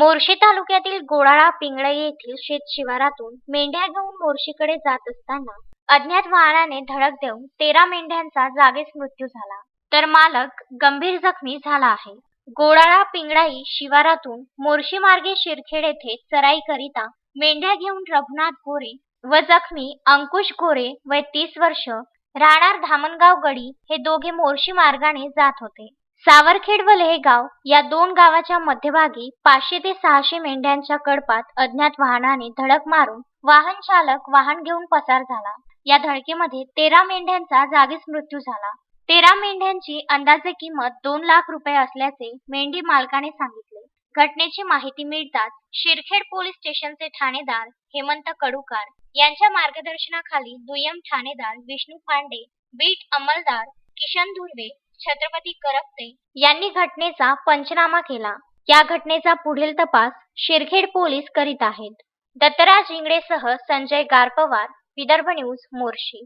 मोर्शी तालुक्यातील गोडाळा पिंगळे येथील शेत शिवारातून मेंढ्या घेऊन मोर्शीकडे जात असताना अज्ञात वाहनाने धडक देऊन तेरा मेंढ्यांचा जागीच मृत्यू झाला. तर मालक गंभीर जखमी झाला आहे. गोडाळा पिंगळाई शिवारातून मोर्शी मार्गे शिरखेड येथे चराईकरिता मेंढ्या घेऊन रघुनाथ गोरे व जखमी अंकुश गोरे वय तीस वर्ष राहणार धामणगाव गडी हे दोघे मोर्शी मार्गाने जात होते. सावरखेड व लेहगाव या दोन गावाच्या मध्यभागी पाचशे ते सहाशे मेंढ्यांच्या कडपात अज्ञात वाहनाने धडक मारून वाहन चालक वाहन घेऊन पसार झाला. या धडकेमध्ये तेरा मेंढ्यांचा जागीच मृत्यू झाला. तेरा मेंढ्यांची अंदाजे किंमत दोन लाख रुपये असल्याचे मेंढी मालकाने सांगितले. घटनेची माहिती मिळताच शिरखेड पोलीस स्टेशनचे ठाणेदार हेमंत कडुकार यांच्या मार्गदर्शनाखाली दुय्यम ठाणेदार विष्णू पांडे बीट अंमलदार किशन धुर्वे छत्रपती करपते यांनी घटनेचा पंचनामा केला. या घटनेचा पुढील तपास शिरखेड पोलीस करीत आहेत. दत्तराज इंगळेसह संजय गारपवार विदर्भ न्यूज मोर्शी.